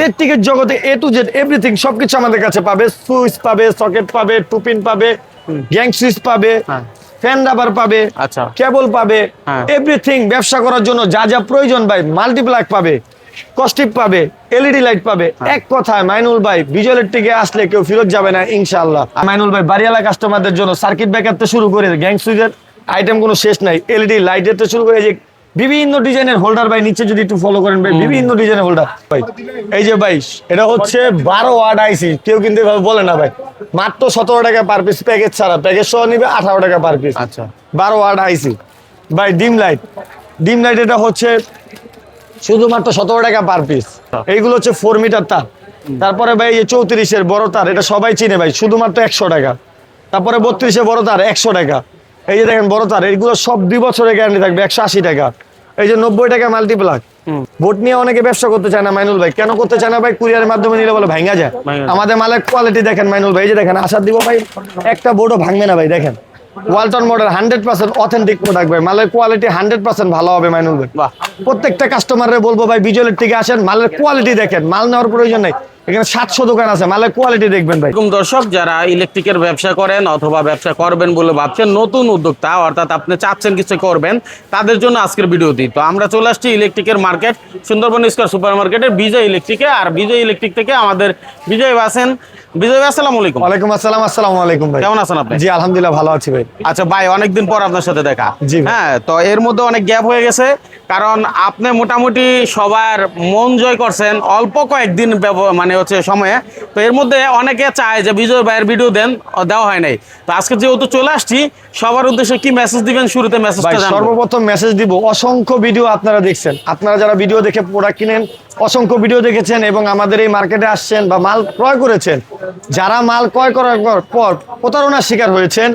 ইলেকট্রিকের জগতে এ to Z everything সবকিছু আমাদের কাছে পাবে সুইচ পাবে সকেট পাবে টুপিন পাবে গ্যাং সুইচ পাবে হ্যাঁ। ফ্যান রাবার পাবে আচ্ছা কেবল পাবে হ্যাঁ। এভরিথিং ব্যবসা করার জন্য যা যা প্রয়োজন ভাই মাল্টিপ্লাক পাবে কস্টিপ পাবে এলইডি লাইট পাবে হ্যাঁ। এক কথায় মাইনুল ভাই বিজয় ইলেকট্রিকে আসলে কেউ ফেরত যাবে না ইনশাআল্লাহ মাইনুল ভাই বাড়িওয়ালা কাস্টমারদের জন্য সার্কিট ব্রেকার থেকে শুরু করে গ্যাং সুইচের আইটেম কোনো শেষ নাই এলইডি লাইটের থেকে শুরু করে যে বিভিন্ন ডিজাইনের হোল্ডার ভাই নিচে যদি একটু ফলো করেন ভাই বিভিন্ন ডিজাইনের হোল্ডার ভাই এই যে ভাই এটা হচ্ছে বারো ওয়াট আইসি কেউ কিন্তু এভাবে বলে না ভাই। মাত্র সতেরো টাকা পার পিস প্যাকেজ ছাড়া প্যাকেজ সহ নিবে আঠারো টাকা পার পিস আচ্ছা। বারো ওয়াট আইসি ভাই ডিম লাইট ডিম লাইট এটা হচ্ছে শুধুমাত্র সতেরো টাকা পার পিস এইগুলো হচ্ছে ফোর মিটার তার। তারপরে ভাই এই যে চৌত্রিশের বড় তার এটা সবাই চিনে ভাই শুধুমাত্র একশো টাকা। তারপরে বত্রিশে বড় তার একশো টাকা। এই যে দেখেন বড় তার এইগুলো সব দুই বছরের গ্যারান্টি থাকবে একশো আশি টাকা। এই যে নব্বই টাকা মাল্টিপ্লাক ভোট নিয়ে অনেকে ব্যবসা করতে চায় না মাইনুল ভাই। কেন করতে চায় না ভাই? কুরিয়ারের মাধ্যমে নিলে বলে ভাঙা যায়। আমাদের মালের কোয়ালিটি দেখেন মাইনুল ভাই এই যে দেখেন আশা দিব ভাই একটা বোর্ডও ভাঙবে না ভাই দেখেন। Walton model hundred percent authentic product ভাই। মালের কোয়ালিটি হান্ড্রেড পার্সেন্ট ভালো হবে মাইনুল ভাই। প্রত্যেকটা কাস্টমারে বলব ভাই বিজলের থেকে আসেন মালের কোয়ালিটি দেখেন মাল নেওয়ার প্রয়োজন নেই। এখানে সাতশো দোকান আছে মালের কোয়ালিটি দেখবেন ভাই। এরকম দর্শক যারা ইলেকট্রিকের ব্যবসা করেন অথবা ব্যবসা করবেন বলে ভাবছেন নতুন উদ্যোক্তা অর্থাৎ আপনি চাচ্ছেন কিছু করবেন তাদের জন্য আজকের ভিডিওটি তো আমরা চলে আসছি ইলেকট্রিকের মার্কেট সুন্দরবন স্কোয়ার সুপার মার্কেটের বিজয় ইলেকট্রিকে আর বিজয় ইলেকট্রিক থেকে আমাদের বিজয় বিজয় আসসালামু আলাইকুম। ওয়ালাইকুম আসসালাম আসসালামু আলাইকুম ভাই। কেমন আছেন আপনি? জি আলহামদুলিল্লাহ ভালো আছি ভাই। আচ্ছা ভাই অনেকদিন পর আপনার সাথে দেখা। জি হ্যাঁ তো এর মধ্যে অনেক গ্যাপ হয়ে গেছে কারণ আপনি মোটামুটি সবার মন জয় করছেন অল্প কয়েকদিন ব্যব- মানে হচ্ছে সময়ে। তো এর মধ্যে অনেকে চায় যে বিজয় ভাইয়ের ভিডিও দেন দেওয়া হয় নাই। তো আজকে যেহেতু চলে আসছি সবার উদ্দেশ্যে কি মেসেজ দিবেন? শুরুতে ভাই মেসেজটা সর্বপ্রথম মেসেজ দিব অসংখ্য ভিডিও আপনারা দেখছেন। আপনারা যারা ভিডিও দেখে প্রোডাক্ট কিনেন অসংখ্য ভিডিও দেখেছেন এবং আমাদের এই মার্কেটে আসছেন বা মাল ক্রয় করেছেন যারা মাল ক্রয় করার পর- পর প্রতারণার শিকার হয়েছেন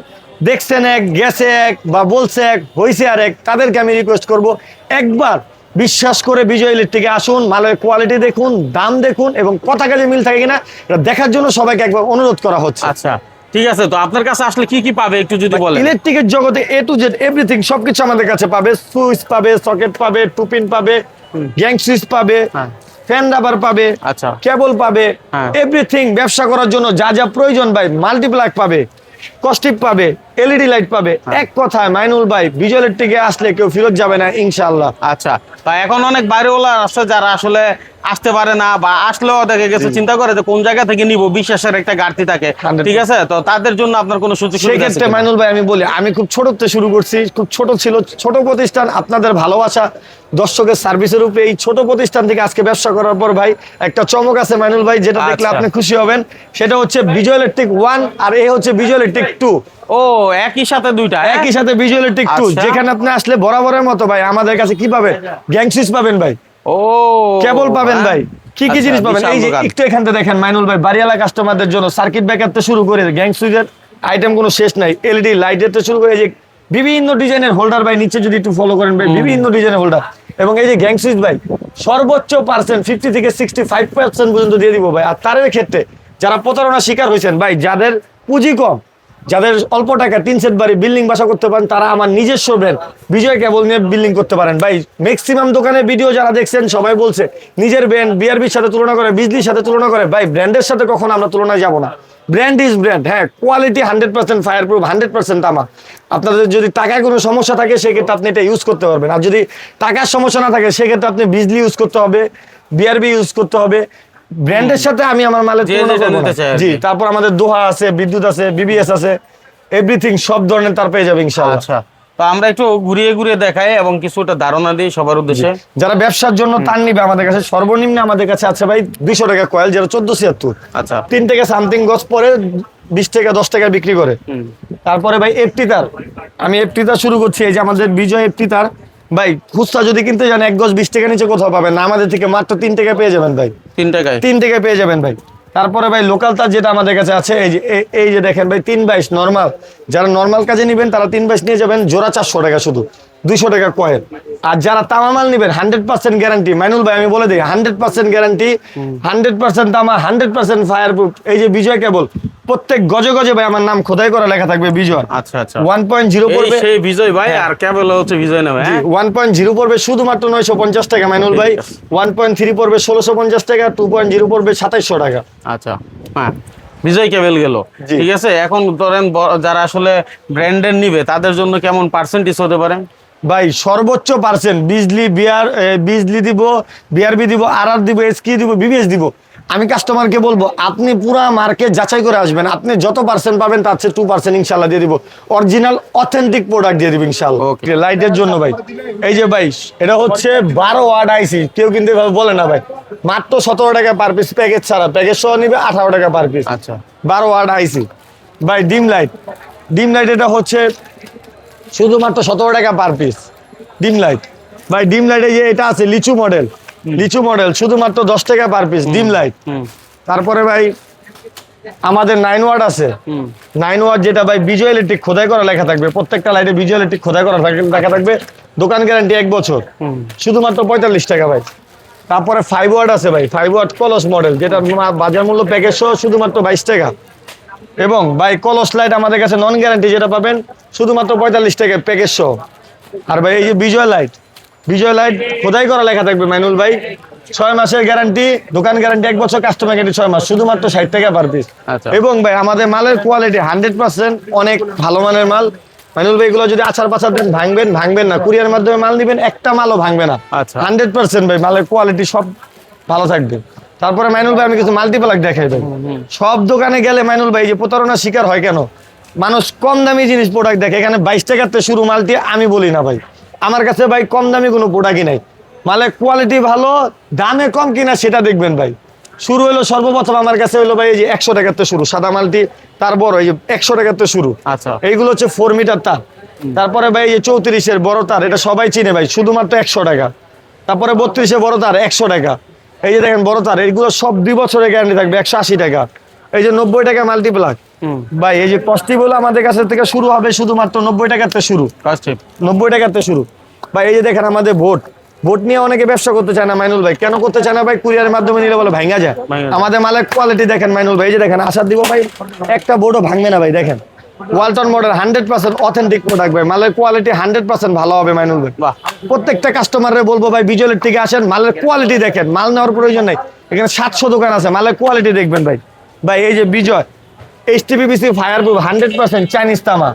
দেখছেন এক গেছে এক বা বলছে এক হয়েছে আর এক তাদেরকে আমি রিকোয়েস্ট করব একবার বিশ্বাস করে বিজয় ইলেকট্রিকে আসুন মালের কোয়ালিটি দেখুন দাম দেখুন এবং কথা কাজে মিল থাকে কিনা এটা দেখার জন্য সবাইকে একবার অনুরোধ করা হচ্ছে আচ্ছা ঠিক আছে তো আপনার কাছে আসলে কি কি পাবে একটু যদি বলেন ইলেকট্রিকের জগতে এ টু জেড এভরিথিং সবকিছু আমাদের কাছে পাবে সুইচ পাবে সকেট পাবে টুপিন পাবে গ্যাং সুইচ পাবে হ্যাঁ। ফ্যান রাবার পাবে আচ্ছা কেবল পাবে হ্যাঁ। এভরিথিং ব্যবসা করার জন্য যা যা প্রয়োজন ভাই মাল্টিপ্লাক পাবে কস্টিপ পাবে এলইডি লাইট পাবে। হ্যাঁ। এক কথায় মাইনুল ভাই বিজয় ইলেকট্রিকে আসলে কেউ ফেরত যাবে না ইনশাআল্লাহ। আচ্ছা তা এখন অনেক বাইরেওয়ালা আছে যারা আসলে আসতে পারে না বা আসলেও দেখে গেছে চিন্তা করে যে কোন জায়গা থেকে নিব বিশ্বাসের একটা ঘাটতি থাকে। ঠিক আছে? তো তাদের জন্য আপনার কোনো সুযোগ সেক্ষেত্রে মাইনুল ভাই আমি বলি আমি খুব ছোটতে শুরু করছি খুব ছোট ছিল ছোট প্রতিষ্ঠান আপনাদের ভালোবাসা দর্শকের সার্ভিসের উপরে এই ছোট প্রতিষ্ঠান থেকে আজকে ব্যবসা করার পর ভাই একটা চমক আছে মাইনুল ভাই যেটা দেখলে আচ্ছা। আপনি খুশি হবেন সেটা হচ্ছে বিজয় ইলেকট্রিক ওয়ান আর এ হচ্ছে বিজয় ইলেকট্রিক টু ও একই সাথে দুইটা হ্যাঁ? একই সাথে বিজয় ইলেকট্রিক টু। যেখানে আপনি আসলে বরাবরের মতো ভাই আমাদের কাছে কি পাবেন গ্যাং সুইচ পাবেন ভাই। ও। কেবল পাবেন। ভাই। কি কি আচ্ছা, জিনিস পাবেন? এই যে একটু এখান দেখেন মাইনুল ভাই বাড়িওয়ালা কাস্টমারদের জন্য সার্কিট ব্রেকার থেকে শুরু করে গ্যাং সুইচের আইটেম কোনো শেষ নাই। এলইডি লাইটের থেকে শুরু করে যে বিভিন্ন ডিজাইনের হোল্ডার ভাই নিচে যদি একটু ফলো করেন ভাই বিভিন্ন ডিজাইনের হোল্ডার এবং এই যে গ্যাং সুইচ ভাই সর্বোচ্চ পার্সেন্ট ফিফটি থেকে সিক্সটি ফাইভ পার্সেন্ট পর্যন্ত দিয়ে দিব ভাই। আর তারের ক্ষেত্রে যারা প্রতারণার শিকার হয়েছেন ভাই যাদের পুঁজি কম যাদের অল্প টাকা তিন সেট বাড়ি বিল্ডিং বাসা করতে পারেন, তারা আমার নিজস্ব ব্র্যান্ড বিজয় কেবল নিয়ে বিল্ডিং করতে পারেন। ভাই ম্যাক্সিমাম দোকানে ভিডিও যারা দেখছেন, সবাই বলছে, নিজের ব্র্যান্ড বিআরবির সাথে তুলনা করে বিজলির সাথে তুলনা করে। ভাই ব্র্যান্ডের সাথে কখনো আমরা তুলনায় যাব না। ব্র্যান্ড ইজ ব্র্যান্ড হ্যাঁ quality hundred percent fire proof hundred percent আমার আপনাদের যদি টাকায় কোনো সমস্যা থাকে, সেক্ষেত্রে আপনি এটা ইউজ করতে পারবেন। আর যদি টাকার সমস্যা না থাকে, সেক্ষেত্রে আপনি বিজলি ইউজ করতে হবে বিআরবি ইউজ করতে হবে। ব্র্যান্ডের সাথে আমি আমার মালের জি তারপর আমাদের দোহা আছে বিদ্যুৎ আছে বিবিএস আছে এভরিথিং সব ধরনের তার পেয়ে যাবে ইনশাআল্লাহ। আচ্ছা তো আমরা একটু ঘুরিয়ে ঘুরিয়ে দেখাই এবং কিছুটা ধারণা দিই সবার উদ্দেশ্যে। যারা ব্যবসার জন্য তার নিবে আমাদের কাছে সর্বনিম্ন আমাদের কাছে আছে ভাই দুইশো টাকা কয়েল যেটা চোদ্দ ছিয়াত্তর। আচ্ছা। তিন থেকে সামথিং গজ পরে বিশ টাকা দশ টাকা বিক্রি করে। তারপরে ভাই এফটি তার। আমি এফটি তার শুরু করছি এই যে আমাদের বিজয় এফটি তার। ভাই খুচরা যদি কিনতে যান এক গজ বিশ টাকা নিচে কোথাও পাবেন না আমাদের থেকে মাত্র তিন টাকা পেয়ে যাবেন ভাই। তিন টাকায়? তিন থেকে পেয়ে যাবেন ভাই। তারপরে ভাই লোকাল তার যেটা আমাদের কাছে আছে, এই যে এই যে দেখেন ভাই, তিন বাইশ নর্মাল যারা নর্মাল কাজে নেবেন, তারা তিন বাইশ নিয়ে যাবেন, জোড়া চারশো টাকা শুধু। দুইশো টাকা কয়েন আর যারা তামামাল নিবেন হান্ড্রেড পার্সেন্ট গ্যারান্টি মাইনুল ভাই আমি বলে দিই hundred percent guarantee hundred percent তামা হান্ড্রেড পার্সেন্ট ফায়ার প্রুফ এই যে বিজয় কেবল প্রত্যেক গজে গজে ভাই আমার নাম খোদাই করা লেখা থাকবে বিজয়। আচ্ছা আচ্ছা। ওয়ান পয়েন্ট জিরো এই পড়বে সেই বিজয় ভাই আর কেবল হচ্ছে বিজয় হ্যাঁ? ওয়ান পয়েন্ট জিরো পড়বে শুধুমাত্র নয়শো পঞ্চাশ টাকা ম্যানুয়াল ভাই। ঠিক আছে। ওয়ান পয়েন্ট থ্রি পড়বে ষোলোশো পঞ্চাশ টাকা টু পয়েন্ট জিরো পড়বে সাতাইশশো টাকা। আচ্ছা হ্যাঁ। বিজয় কেবল গেল। ঠিক আছে? এখন ধরেন যারা আসলে ব্র্যান্ডের নিবে তাদের জন্য কেমন পার্সেন্টেজ হতে পারে? ভাই সর্বোচ্চ পার্সেন্ট। বিজলি বিয়ার বিজলি দিব বিআরবি দিব আর আর দিব এসকি দিব বিবিএস দিব। আমি কাস্টমারকে বলব আপনি পুরা মার্কেট যাচাই করে আসবেন। আপনি যত পার্সেন্ট পাবেন তার চেয়ে টু পার্সেন্ট ইনশাল্লাহ দিয়ে দিব। অরিজিনাল অথেন্টিক প্রোডাক্ট দিয়ে দিব ইনশাল্লাহ. লাইটের জন্য ভাই। এই যে ভাই এটা হচ্ছে বারো ওয়ার্ড আইসি কেউ কিন্তু এভাবে বলে না ভাই। মাত্র সতেরো টাকা পার পিস প্যাকেজ ছাড়া। প্যাকেজ সহ নিবে আঠারো টাকা পার পিস আচ্ছা। বারো ওয়ার্ড আইসি ভাই ডিম লাইট ডিম লাইট এটা হচ্ছে শুধুমাত্র সতেরো টাকা পার পিস ডিম লাইট ভাই ডিম লাইটে যে এটা আছে লিচু মডেল লিচু মডেল শুধুমাত্র দশ টাকা পার পিস ডিম লাইট তারপরে ভাই আমাদের নাইন ওয়ার্ড আছে। নাইন ওয়ার্ড যেটা ভাই বিজয় ইলেকট্রিক খোদাই করা লেখা থাকবে। প্রত্যেকটা লাইটে বিজয় ইলেকট্রিক খোদাই করা লেখা থাকবে। দোকান গ্যারান্টি এক বছর। শুধুমাত্র পঁয়তাল্লিশ টাকা ভাই। তারপরে ফাইভ ওয়ার্ড আছে ভাই। ফাইভ ওয়ার্ড কলস মডেল যেটা বাজার মূল্য প্যাকেজ সহ শুধুমাত্র বাইশ টাকা। এবং ভাই কলস লাইট আমাদের কাছে নন গ্যারান্টি যেটা পাবেন শুধুমাত্র পঁয়তাল্লিশ টাকা প্যাকেজ সহ আর ভাই এই যে বিজয় লাইট বিজয় লাইট খোদাই করা লেখা থাকবে ম্যানুয়াল ভাই। ছয় মাসের গ্যারান্টি দোকান গ্যারান্টি এক বছর কাস্টমার গ্যারান্টি ছয় মাস শুধুমাত্র ষাট টাকা পার পিস আচ্ছা। এবং ভাই আমাদের মালের কোয়ালিটি হান্ড্রেড পার্সেন্ট অনেক ভালো মানের মাল। মাইনুল ভাই এগুলো যদি আচার পাচার দেন ভাঙবেন ভাঙবেন না। কুরিয়ার মাধ্যমে মাল নিবেন একটা মালও ভাঙবে না। আচ্ছা। হান্ড্রেড পার্সেন্ট ভাই মালের কোয়ালিটি সব ভালো থাকবে। তারপরে ম্যানুয়াল ভাই আমি কিছু মাল্টিপ্লাক দেখাই দেব সব দোকানে গেলে ম্যানুয়াল ভাই যে প্রতারণার শিকার হয় কেন? মানুষ কম দামি জিনিস প্রোডাক্ট দেখে। এখানে বাইশ টাকার থেকে শুরু মালটি আমি বলি না ভাই। আমার কাছে ভাই কম দামি কোনো প্রোডাক্টই নাই। মালের কোয়ালিটি ভালো দামে কম কিনা সেটা দেখবেন ভাই। শুরু হলো সর্বপ্রথম আমার কাছে হলো ভাই এই যে একশো টাকার থেকে শুরু সাদা মালটি তার বড় এই যে একশো টাকার থেকে শুরু। আচ্ছা। এইগুলো হচ্ছে ফোর মিটার তার। তারপরে ভাই এই যে চৌত্রিশের বড় তার এটা সবাই চিনে ভাই শুধুমাত্র একশো টাকা। তারপরে বত্রিশে বড় তার একশো টাকা। এই যে দেখেন বড় তার এইগুলো সব দুই বছরের গ্যারান্টি থাকবে একশো আশি টাকা। এই যে নব্বই টাকা মাল্টিপ্লাক ভাই এই যে কস্টিগুলো আমাদের কাছে থেকে শুরু হবে শুধুমাত্র নব্বই থেকে শুরু। নব্বই টাকার থেকে শুরু। ভাই এই যে দেখেন আমাদের ভোট। ভোট নিয়ে অনেকে ব্যবসা করতে চায় না মাইনুল ভাই। কেন করতে চায় না ভাই? কুরিয়ারের মাধ্যমে নিলে বলে ভাঙা যায়। আমাদের মালের কোয়ালিটি দেখেন মাইনুল ভাই। এই যে দেখেন আশার দিব ভাই একটা বোর্ডও ভাঙবে না ভাই দেখেন। Walton model hundred percent authentic product ভাই। মালের কোয়ালিটি হান্ড্রেড পার্সেন্ট ভালো হবে মাইনুল ভাই। প্রত্যেকটা কাস্টমারে বলব ভাই বিজলের থেকে আসেন মালের কোয়ালিটি দেখেন। মাল নেওয়ার প্রয়োজন নেই। এখানে সাতশো দোকান আছে মালের কোয়ালিটি দেখবেন ভাই। ভাই এই যে Bijoy H TPBC fire proof hundred percent Chinese তামা।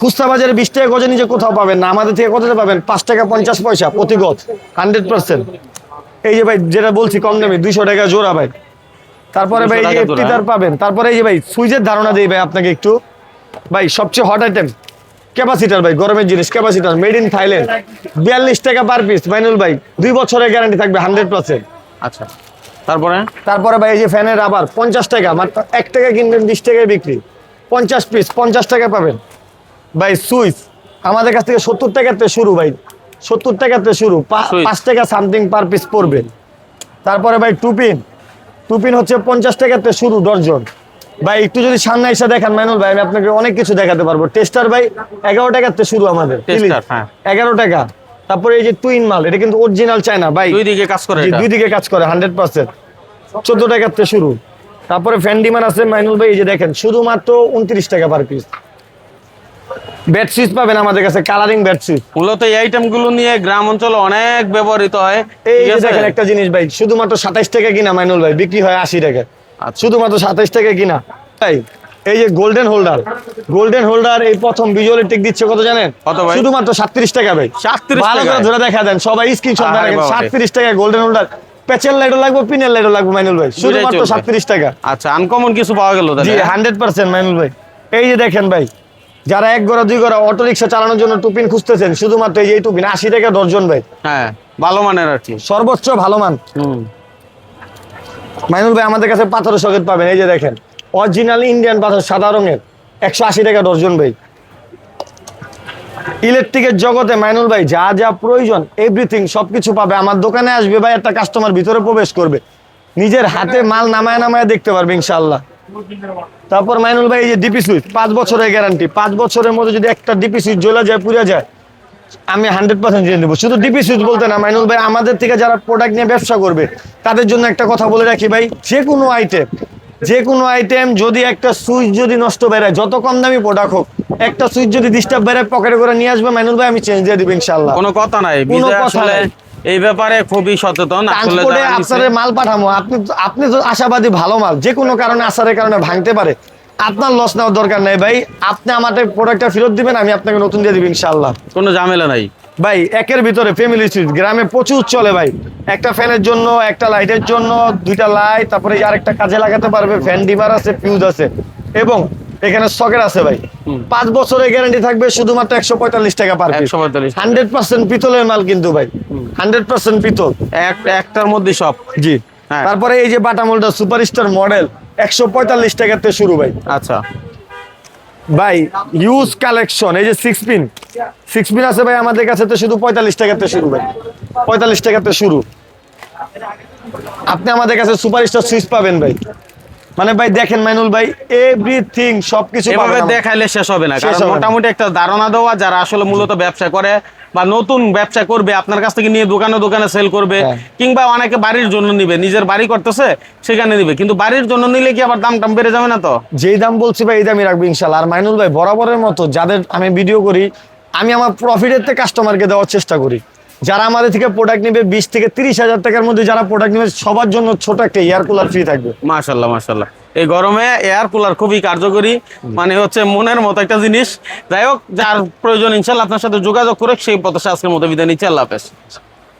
খুচরা বাজারে বিশ টাকা গজে নিজে কোথাও পাবেন না আমাদের থেকে কততে পাবেন? পাঁচ টাকা পঞ্চাশ পয়সা প্রতি গজ হান্ড্রেড পার্সেন্ট এই যে ভাই যেটা বলছি কম দামে দুইশো টাকা জোড়া ভাই। তারপরে ভাই এই যে তার পাবেন। তারপরে এই যে ভাই সুইচের ধারণা দিই ভাই আপনাকে একটু। ভাই সবচেয়ে হট আইটেম ক্যাপাসিটার ভাই গরমের জিনিস ক্যাপাসিটার মেড ইন থাইল্যান্ড বিয়াল্লিশ টাকা পার পিস মাইনুল ভাই দুই বছরের গ্যারান্টি থাকবে হান্ড্রেড পার্সেন্ট আচ্ছা তারপরে? তারপরে ভাই এই যে ফ্যানের আবার পঞ্চাশ টাকা মাত্র এক টাকা কিনবেন বিশ টাকায় বিক্রি। পঞ্চাশ পিস পঞ্চাশ টাকা পাবেন। ভাই সুইচ আমাদের কাছ থেকে সত্তর থেকে শুরু ভাই সত্তর থেকে শুরু পাঁচ টাকা সামথিং পার পিস পড়বে। তারপরে ভাই টুপিন টুপিন হচ্ছে পঞ্চাশ থেকে শুরু ডর্জন ভাই একটু যদি সামনে এসে দেখান মাইনুল ভাই আমি আপনাকে অনেক কিছু দেখাতে পারব। টেস্টার ভাই এগারো থেকে শুরু আমাদের হ্যাঁ। এগারো টাকা। তারপরে এই যে টুইন মাল এটা কিন্তু অরিজিনাল চায়না ভাই। দুই দিকে কাজ করে দুই দিকে কাজ করে হান্ড্রেড পার্সেন্ট চোদ্দ থেকে শুরু। তারপরে ফ্যান ডিমান্ড আছে মাইনুল ভাই এই যে দেখেন শুধুমাত্র উনত্রিশ টাকা পার পিস ব্যাট সুইচ পাবেন আমাদের কাছে কালারিং সুইচ মূলত এই আইটেমগুলো নিয়ে গ্রাম অঞ্চলে অনেক ব্যবহৃত হয়। এই দেখেন একটা জিনিস ভাই শুধুমাত্র সাতাইশ টাকা কিনা মাইনুল ভাই বিক্রি হয় আশি টাকা। শুধুমাত্র সাতাইশ টাকা কিনা। তাই এই যে গোল্ডেন হোল্ডার গোল্ডেন হোল্ডার এই প্রথম ভিজুয়াল টিক দিচ্ছে কত জানেন? শুধুমাত্র সাতত্রিশ টাকা ভাই। 37 ভালো করে ধরে দেখা দেন সবাই স্ক্রিনশট রাখেন সাতত্রিশ টাকা গোল্ডেন হোল্ডার প্যাচের লাইটও লাগবে পিনের লাইটও লাগবে মাইনুল ভাই। শুধুমাত্র সাতত্রিশ টাকা। আচ্ছা আনকমন কিছু পাওয়া গেল জি হান্ড্রেড পার্সেন্ট মাইনুল ভাই। এই যে দেখেন ভাই যারা এক গড়া দুই গড়া অটো রিক্সা চালানোর জন্য টুপিন খুঁজতেছেন শুধুমাত্র এই যে টুপিন আশি টাকা দর্জন ভাই। হ্যাঁ ভালো মানের আর কি। সর্বোচ্চ ভালো মান। হুম। মাইনুল ভাই আমাদের কাছে পাথরের সকেট পাবেন, এই যে দেখেন। অরিজিনাল ইন্ডিয়ান পাথর, সাদা রঙের, একশো আশি টাকা ডর্জন ভাই। ইলেকট্রিকের জগতে মাইনুল ভাই যা যা প্রয়োজন এভরিথিং সবকিছু পাবে। আমার দোকানে আসবে ভাই, একটা কাস্টমার ভিতরে প্রবেশ করবে। নিজের হাতে মাল নামায় নামায় দেখতে পারবে ইনশাল্লাহ তারপর মাইনুল ভাই, এই যে ডিপি সুইচ পাঁচ বছরের গ্যারান্টি পাঁচ বছরের মধ্যে যদি একটা ডিপি সুইচ জ্বলে যায়, পুড়ে যায় আমি হান্ড্রেড পার্সেন্ট দিয়ে দেবো শুধু ডিপি সুইচ বলতে না মাইনুল ভাই আমাদের থেকে যারা প্রোডাক্ট নিয়ে ব্যবসা করবে তাদের জন্য একটা কথা বলে রাখি ভাই যে কোনো আইটেম যে কোনো আইটেম যদি একটা সুইচ যদি নষ্ট বেড়ায় যত কম দামি প্রোডাক্ট হোক একটা সুইচ যদি ডিস্টার্ব বেড়ায় পকেটে করে নিয়ে আসবে মাইনুল ভাই আমি চেঞ্জ দিয়ে দিব ইনশাল্লাহ কোনো কথা নাই কোনো কথা নাই। এই ব্যাপারে খুবই সচেতন আপনার মাল পাঠামো আপনি আপনি তো আশাবাদী ভালো মাল যে কোনো কারণে আসারের কারণে ভাঙতে পারে। আপনার লস নেওয়ার দরকার নাই ভাই। আপনি আমাদের প্রোডাক্টটা ফেরত দিবেন আমি আপনাকে নতুন দিয়ে দিব ইনশাল্লাহ কোনো ঝামেলা নাই। ভাই একের ভিতরে ফ্যামিলি সুইচ গ্রামে প্রচুর চলে ভাই। একটা ফ্যানের জন্য একটা লাইটের জন্য দুইটা লাইট তারপরে আরেকটা কাজে লাগাতে পারবে ফ্যান ডিবার আছে ফিউজ আছে। এবং এখানে সকেট আছে ভাই। পাঁচ বছরের গ্যারান্টি থাকবে শুধুমাত্র একশো পঁয়তাল্লিশ টাকা পার পিস 145 হান্ড্রেড পার্সেন্ট পিতলের মাল কিন্তু ভাই। হান্ড্রেড পার্সেন্ট পিতল। একটার মধ্যে সব। জি। হ্যাঁ। তারপরে এই যে বাটা মোল্ডার সুপারস্টার মডেল একশো পঁয়তাল্লিশ টাকাতে শুরু ভাই। আচ্ছা। ভাই ইউজ কালেকশন এই যে সিক্স পিন সিক্স পিন আছে ভাই আমাদের কাছে তো শুধু পঁয়তাল্লিশ টাকাতে শুরু ভাই। পঁয়তাল্লিশ টাকাতে শুরু। আপনি আমাদের কাছে সুপারস্টার সুইচ পাবেন ভাই। মানে ভাই দেখেন মাইনুল ভাই এভরিথিং সবকিছু এভাবে দেখাইলে শেষ হবে না কারণ মোটামুটি একটা ধারণা দেওয়া যারা আসলে মূলত ব্যবসা করে বা নতুন ব্যবসা করবে আপনার কাছ থেকে নিয়ে দোকানে দোকানে সেল করবে হ্যাঁ। কিংবা অনেকে বাড়ির জন্য নিবে নিজের বাড়ি করতেছে সেখানে নিবে। কিন্তু বাড়ির জন্য নিলে কি আবার দাম টাম বেড়ে যাবে না তো? যেই দাম বলছি ভাই এই দামই রাখব ইনশাল্লাহ আর মাইনুল ভাই বরাবরের মতো যাদের আমি ভিডিও করি আমি আমার প্রফিটের থেকে কাস্টমারকে দেওয়ার চেষ্টা করি। যারা আমাদের থেকে প্রোডাক্ট নেবে বিশ থেকে তিরিশ হাজার টাকার মধ্যে যারা প্রোডাক্ট নেবে, সবার জন্য ছোট একটা এয়ার কুলার ফ্রি থাকবে। মাশাল্লাহ মাশাল্লাহ। এই গরমে এয়ার কুলার খুবই কার্যকরী মানে হচ্ছে মনের মতো একটা জিনিস। যাই হোক, যার প্রয়োজন, ইনশাল্লাহ আপনার সাথে যোগাযোগ করে সেই প্রত্যাশা আজকের মতো বিদায় নিচ্ছে। আল্লাহ হাফেজ।